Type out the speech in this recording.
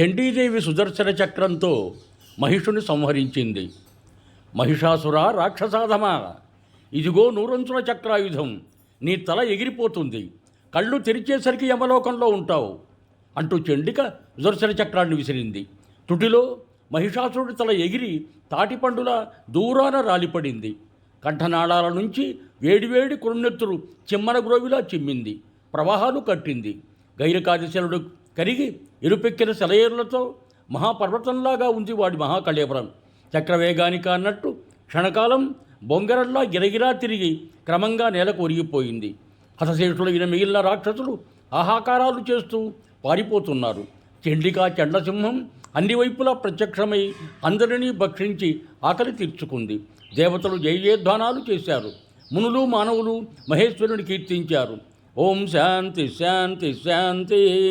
చండీదేవి సుదర్శన చక్రంతో మహిషుని సంహరించింది. మహిషాసుర రాక్షసాధమా ఇదిగో నూరంచుల చక్రాయుధం నీ తల ఎగిరిపోతుంది కళ్ళు తెరిచేసరికి యమలోకంలో ఉంటావు అంటూ చండిక సుదర్శన చక్రాన్ని విసిరింది. తుటిలో మహిషాసురుడి తల ఎగిరి తాటిపండుల దూరాన రాలిపడింది. కంఠనాళాల నుంచి వేడివేడి కురునెత్తులు చిమ్మన గ్రోవిలా చిమ్మింది. ప్రవాహాలు కట్టింది. గైరకాదిశనుడు కరిగి ఇరుపెక్కిన సెలయేరులతో మహాపర్వతంలాగా ఉంది వాడి మహాకళ్యపురం చక్రవేగానిక అన్నట్టు క్షణకాలం బొంగరల్లా గిరగిరా తిరిగి క్రమంగా నేలకు ఒరిగిపోయింది. హతశేషులైన మిగిలిన రాక్షసులు ఆహాకారాలు చేస్తూ పారిపోతున్నారు. చండికా చండసింహం అన్ని వైపులా ప్రత్యక్షమై అందరినీ భక్షించి ఆకలి తీర్చుకుంది. దేవతలు జయజయధ్వానాలు చేశారు. మునులు మానవులు మహేశ్వరుని కీర్తించారు. ఓం శాంతి శాంతి శాంతి.